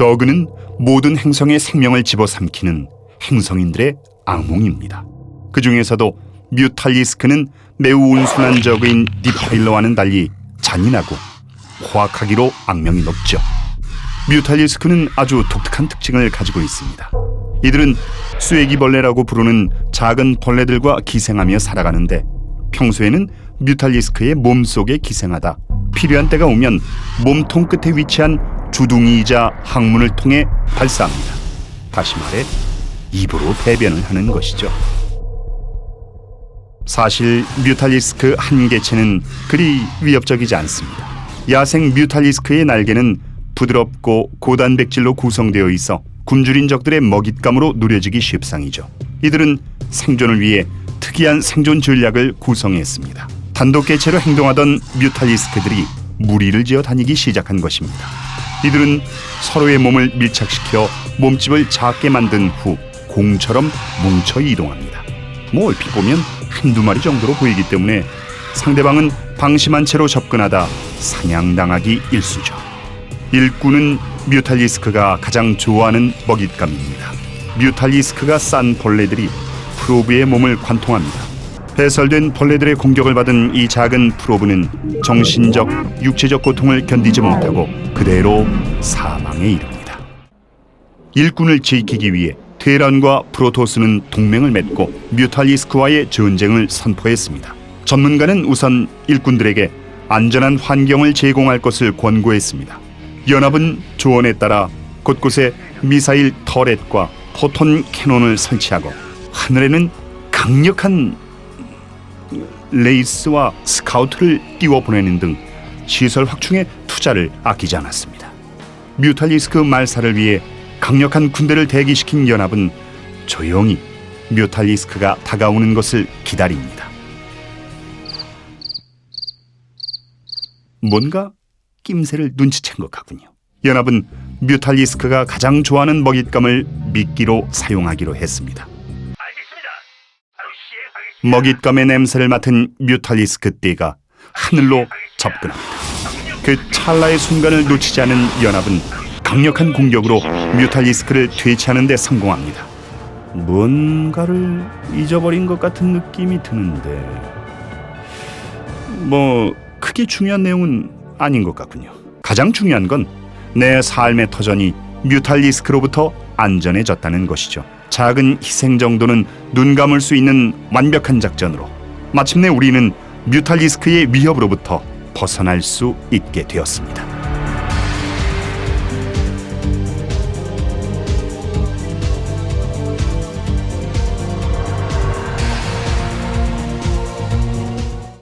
저그는 모든 행성의 생명을 집어삼키는 행성인들의 악몽입니다. 그 중에서도 뮤탈리스크는 매우 온순한 저그인 디파일러와는 달리 잔인하고 포악하기로 악명이 높죠. 뮤탈리스크는 아주 독특한 특징을 가지고 있습니다. 이들은 쇠기벌레라고 부르는 작은 벌레들과 기생하며 살아가는데 평소에는 뮤탈리스크의 몸속에 기생하다 필요한 때가 오면 몸통 끝에 위치한 주둥이이자 항문을 통해 발사합니다. 다시 말해 입으로 배변을 하는 것이죠. 사실 뮤탈리스크 한 개체는 그리 위협적이지 않습니다. 야생 뮤탈리스크의 날개는 부드럽고 고단백질로 구성되어 있어 굶주린 적들의 먹잇감으로 누려지기 쉽상이죠. 이들은 생존을 위해 특이한 생존 전략을 구성했습니다. 단독 개체로 행동하던 뮤탈리스크들이 무리를 지어 다니기 시작한 것입니다. 이들은 서로의 몸을 밀착시켜 몸집을 작게 만든 후 공처럼 뭉쳐 이동합니다. 뭐 얼핏 보면 한두 마리 정도로 보이기 때문에 상대방은 방심한 채로 접근하다 사냥당하기 일쑤죠. 일꾼은 뮤탈리스크가 가장 좋아하는 먹잇감입니다. 뮤탈리스크가 싼 벌레들이 프로브의 몸을 관통합니다. 배설된 벌레들의 공격을 받은 이 작은 프로브는 정신적, 육체적 고통을 견디지 못하고 그대로 사망에 이릅니다. 일꾼을 지키기 위해 테란과 프로토스는 동맹을 맺고 뮤탈리스크와의 전쟁을 선포했습니다. 전문가는 우선 일꾼들에게 안전한 환경을 제공할 것을 권고했습니다. 연합은 조언에 따라 곳곳에 미사일 터렛과 포톤 캐논을 설치하고 하늘에는 강력한 레이스와 스카우트를 띄워 보내는 등 시설 확충에 투자를 아끼지 않았습니다. 뮤탈리스크 말사를 위해 강력한 군대를 대기시킨 연합은 조용히 뮤탈리스크가 다가오는 것을 기다립니다. 뭔가 낌새를 눈치챈 것 같군요. 연합은 뮤탈리스크가 가장 좋아하는 먹잇감을 미끼로 사용하기로 했습니다. 먹잇감의 냄새를 맡은 뮤탈리스크 띠가 하늘로 접근합니다. 그 찰나의 순간을 놓치지 않은 연합은 강력한 공격으로 뮤탈리스크를 퇴치하는 데 성공합니다. 뭔가를 잊어버린 것 같은 느낌이 드는데 뭐 크게 중요한 내용은 아닌 것 같군요. 가장 중요한 건 내 삶의 터전이 뮤탈리스크로부터 안전해졌다는 것이죠. 작은 희생 정도는 눈 감을 수 있는 완벽한 작전으로 마침내 우리는 뮤탈리스크의 위협으로부터 벗어날 수 있게 되었습니다.